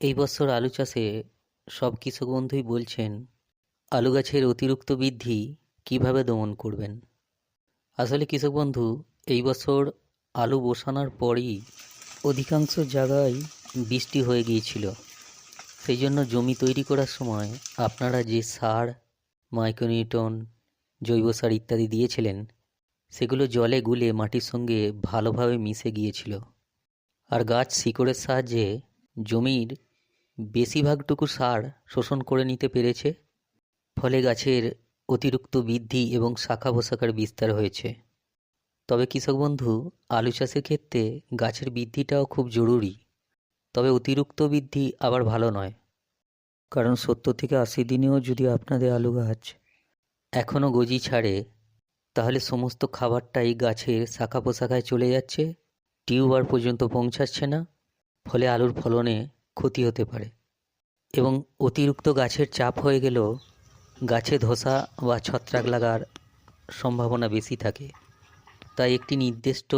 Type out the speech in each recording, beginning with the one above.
এই বছর আলু চাষে সব কৃষক বন্ধুই বলছেন, আলু গাছের অতিরিক্ত বৃদ্ধি কীভাবে দমন করবেন? আসলে কৃষক বন্ধু, এই বছর আলু বসানোর পরই অধিকাংশ জায়গায় বৃষ্টি হয়ে গিয়েছিল। সেই জন্য জমি তৈরি করার সময় আপনারা যে সার মাইক্রোনিউটন জৈব সার ইত্যাদি দিয়েছিলেন, সেগুলো জলে গুলে মাটির সঙ্গে ভালোভাবে মিশে গিয়েছিল। আর গাছ শিকড়ের সাহায্যে জমির বেশিরভাগটুকু সার শোষণ করে নিতে পেরেছে, ফলে গাছের অতিরিক্ত বৃদ্ধি এবং শাখা পোশাকার বিস্তার হয়েছে। তবে কৃষক বন্ধু, আলু চাষের ক্ষেত্রে গাছের বৃদ্ধিটাও খুব জরুরি। তবে অতিরিক্ত বৃদ্ধি আবার ভালো নয়। কারণ সত্তর থেকে আশি দিনেও যদি আপনাদের আলু গাছ এখনও গজি ছাড়ে, তাহলে সমস্ত খাবারটাই গাছের শাখা পোশাখায় চলে যাচ্ছে টিউবার পর্যন্ত পৌঁছাচ্ছে না। ফলে আলুর ফলনে ক্ষতি হতে পারে। এবং অতিরিক্ত গাছের চাপ হয়ে গেলেও গাছে ধসা বা ছত্রাক লাগার সম্ভাবনা বেশি থাকে। তাই একটি নির্দিষ্ট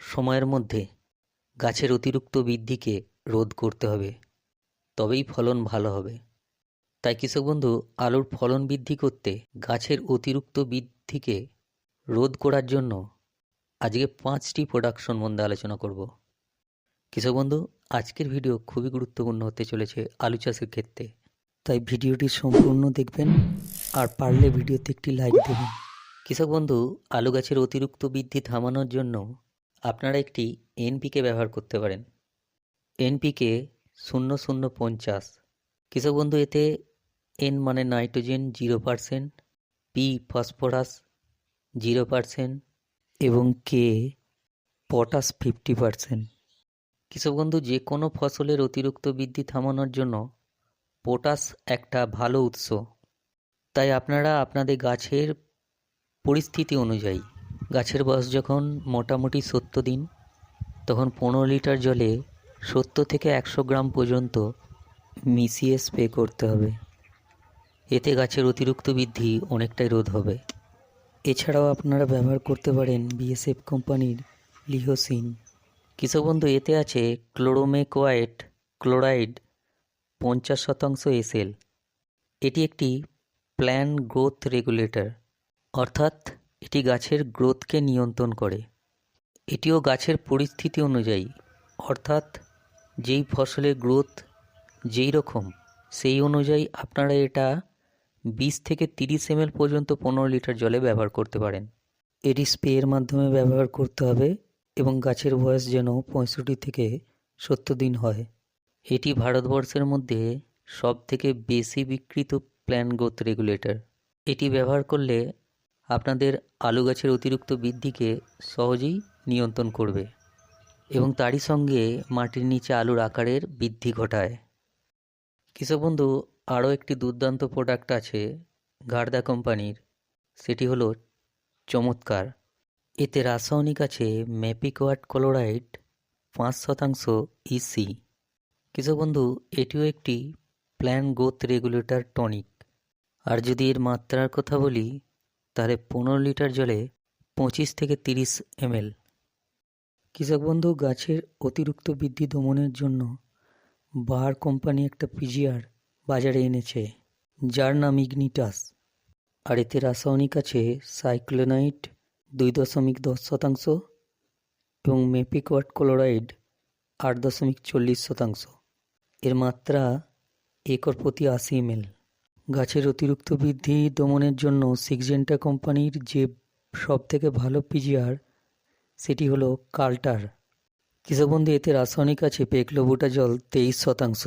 সময়ের মধ্যে গাছের অতিরিক্ত বৃদ্ধিকে রোধ করতে হবে। তবেই ফলন ভালো হবে। তাই কৃষক বন্ধু, আলুর ফলন বৃদ্ধি করতে গাছের অতিরিক্ত বৃদ্ধিকে রোধ করার জন্য আজকে পাঁচটি প্রোডাকশন মধ্যে আলোচনা করব। কৃষক বন্ধু, আজকের ভিডিও খুবই গুরুত্বপূর্ণ হতে চলেছে আলু চাষের ক্ষেত্রে। তাই ভিডিওটি সম্পূর্ণ দেখবেন আর পারলে ভিডিওতে একটি লাইক দেবেন। কৃষক বন্ধু, আলু গাছের অতিরিক্ত বৃদ্ধি থামানোর জন্য আপনারা একটি এনপিকে ব্যবহার করতে পারেন। এনপিকে শূন্য শূন্য পঞ্চাশ। কৃষক বন্ধু, এতে এন মানে nitrogen zero percent P phosphorus zero percent এবং কে পটাশ ফিফটি পারসেন্ট। কৃষক বন্ধু, যে কোনো ফসলের অতিরিক্ত বৃদ্ধি থামানোর জন্য পটাশ একটা ভালো উৎস। তাই আপনারা আপনাদের গাছের পরিস্থিতি অনুযায়ী, গাছের বয়স যখন মোটামুটি সত্তর দিন, তখন পনেরো লিটার জলে সত্তর থেকে একশো গ্রাম পর্যন্ত মিশিয়ে স্প্রে করতে হবে। এতে গাছের অতিরিক্ত বৃদ্ধি অনেকটাই রোধ হবে। এছাড়াও আপনারা ব্যবহার করতে পারেন বিএসএফ কোম্পানির লিহোসিন কৃষক বন্ধু এতে আছে ক্লোরোমেকোয়াইট ক্লোরাইড, পঞ্চাশ শতাংশ এসএল। এটি একটি প্ল্যান গ্রোথ রেগুলেটর, অর্থাৎ এটি গাছের গ্রোথকে নিয়ন্ত্রণ করে। এটিও গাছের পরিস্থিতি অনুযায়ী, অর্থাৎ যেই ফসলের গ্রোথ যেই রকম, সেই অনুযায়ী আপনারা এটা বিশ থেকে তিরিশ এমএল পর্যন্ত পনেরো লিটার জলে ব্যবহার করতে পারেন। এটি স্প্রের মাধ্যমে ব্যবহার করতে হবে। এবং গাছের বয়স যেন পঁয়ষট্টি থেকে সত্তর দিন হয়। এটি ভারতবর্ষের মধ্যে সব থেকে বেশি বিকৃত প্ল্যান গ্রোথ রেগুলেটর এটি ব্যবহার করলে আপনাদের আলু গাছের অতিরিক্ত বৃদ্ধিকে সহজেই নিয়ন্ত্রণ করবে এবং তারই সঙ্গে মাটির নিচে আলুর আকারের বৃদ্ধি ঘটায়। কৃষক বন্ধু, আরও একটি দুর্দান্ত প্রোডাক্ট আছে গার্দা কোম্পানির। সেটি হলো চমৎকার। এতে রাসায়নিক আছে ম্যাপিকোয়াট ক্লোরাইড পাঁচ শতাংশ ইসি কৃষক বন্ধু, এটিও একটি প্ল্যান গ্রোথ রেগুলেটর টনিক। আর যদি এর মাত্রার কথা বলি, তাহলে পনেরো লিটার জলে পঁচিশ থেকে তিরিশ এমএল। কৃষক বন্ধু, গাছের অতিরিক্ত বৃদ্ধি দমনের জন্য বাহার কোম্পানি একটা পিজিআর বাজারে এনেছে, যার নাম ইগনিটাস। আর এতে রাসায়নিক আছে সাইক্লোনাইট দুই দশমিক দশ শতাংশ এবং মেপিকোয়াট ক্লোরাইড আট দশমিক চল্লিশ শতাংশ। এর মাত্রা একর প্রতি আশি এমএল গাছের অতিরিক্ত বৃদ্ধি দমনের জন্য সিক্সজেন্টা কোম্পানির যে সব থেকে ভালো পিজিআর, সেটি হলো কাল্টার। কৃষকবন্ধু এতে রাসায়নিক আছে, পেকলোবুটা জল তেইশ শতাংশ।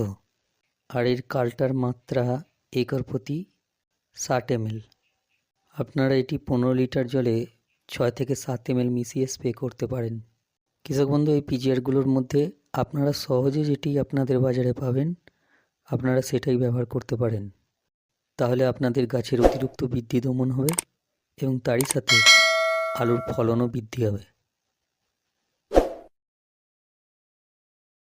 আর এর কাল্টার মাত্রা একর প্রতি ষাট এমএল আপনারা এটি পনেরো লিটার জলে ছয় থেকে সাত এমএল মিশিয়ে স্প্রে করতে পারেন। কৃষক বন্ধু, এই পিজিআরগুলোর মধ্যে আপনারা সহজে যেটি আপনাদের বাজারে পাবেন, আপনারা সেটাই ব্যবহার করতে পারেন। তাহলে আপনাদের গাছের অতিরিক্ত বৃদ্ধি দমন হবে এবং তারই সাথে আলুর ফলনও বৃদ্ধি হবে।